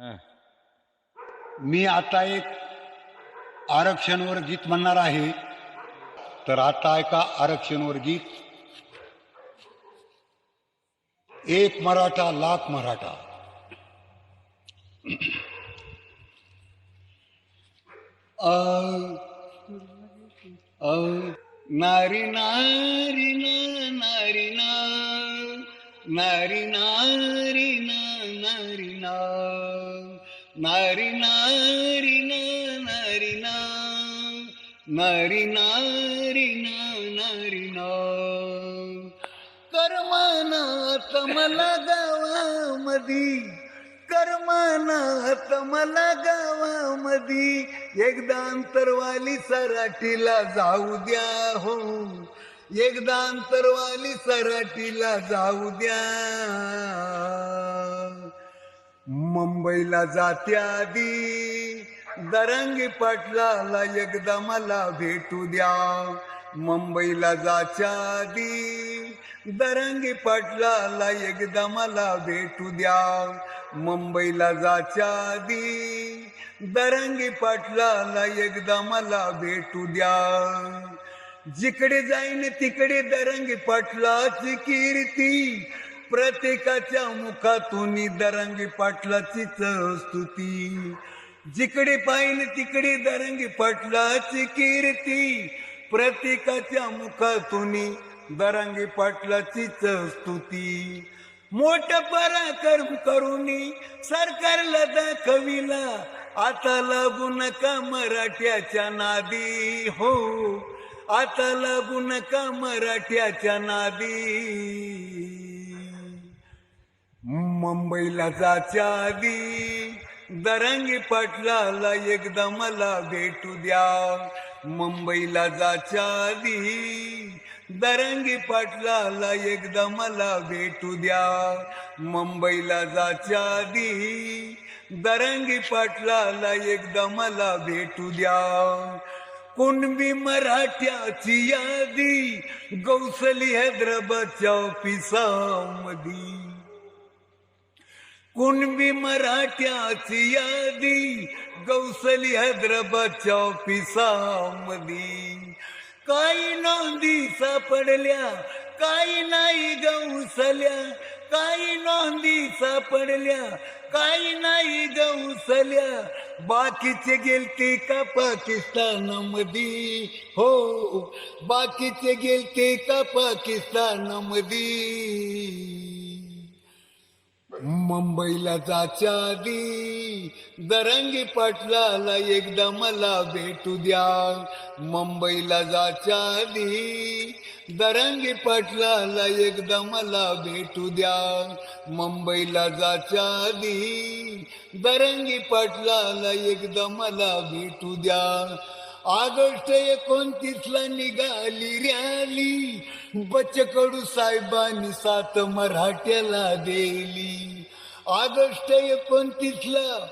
हा. मी आता एक आरक्षणवर गीत म्हणणार आहे. तर आता ऐका आरक्षणवर गीत. एक मराठा, लाख मराठा. नारी नारी नारी नारी नारी नारी, ना. नारी नारी ना नारी ना. नारी नारी ना नारी ना. कर्मानाथ मला गावामधी कर्मानाथ मला गावामधी. एकदा अंतरवाली सराटीला जाऊ द्या हो. एकदा अंतरवाली सराटीला जाऊ द्या. मुंबईला जाते आधी दरंगी पाटलाला एकदा मला भेटू द्या. मुंबईला जाच्या आधी दरंगी पाटलाला एकदा मला भेटू द्या. मुंबईला जाच्या आधी दरंगी पाटलाला एकदा मला भेटू द्या. जिकडे जाईन तिकडे दरंगी पाटलाची कीर्ती. प्रत्येकाच्या मुखातून दरंगी पाटलाचीच स्तुती. जिकडे पाहिन तिकडे दरंगी पाटलाची कीर्ती. प्रत्येकाच्या मुखातून दरंगी पाटलाचीच स्तुती. मोठ पराक्रम करुनी सरकारला दाखविला आता लागू नका मराठ्याच्या नादी. हो आता लागू नका मराठ्याच्या नादी. मुंबईला जाच्या आधी दरंगी पाटलाला एकदा मला भेटू द्या. मुंबईला जाच्या आधी दरंगी पाटलाला एकदा मला भेटू द्या. मुंबईला जाच्या आधी दरंगी पाटलाला एकदा मला भेटू द्या. कुणबी मराठ्याची यादी, गौसली हैदराबादच्या ऑफिसामध्ये कुणबी मराठ्याची यादी गौसली हैदराबादच्या ऑफिसामध्ये काही नोंदी सापडल्या काही नाही गौसल्या. काही नोंदी सापडल्या काही नाही गौसल्या. बाकीचे गेलते का पाकिस्तानामध्ये हो, बाकीचे गेलते का पाकिस्तानामध्ये मुंबईला जाच्या आधी दरंगी पाटलाला एकदा मला भेटू द्या. मुंबईला जाच्या आधी दरंगी पाटलाला एकदा मला भेटू द्या. मुंबईला जाच्या आधी दरंगी पाटलाला एकदा मला भेटू द्या. ऑगस्ट एकोणतीसला निघाली रॅली? बचकडू साहेबांनी सात मराठ्याला दिली. ऑगस्ट एकोणतीसला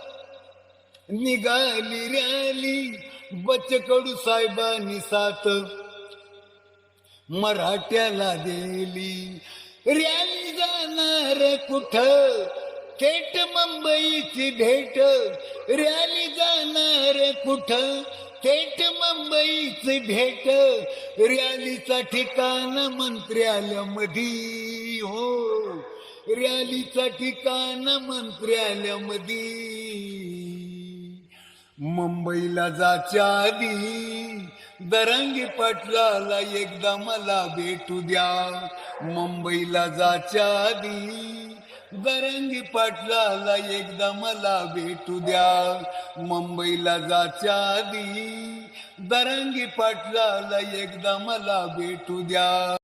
निघाली रॅली? बचकडू साहेबांनी सात मराठ्याला दिली. रॅली जाणार कुठं? थेट मुंबईची भेट. रॅली जाणार कुठं? थेट मुंबईची भेट. रॅलीचा ठिकाण मंत्र्यालयामध्ये हो. रॅलीचा ठिकाण मंत्र्यालयामध्ये मुंबईला जाच्या आधी दरंगी पाटलाला एकदा मला भेटू द्या. मुंबईला जाच्या आधी दरंगी पाटलाला एकदा मला भेटू द्या. मुंबईला जाच्या आधी दरंगी पाटलाला एकदा मला भेटू द्या.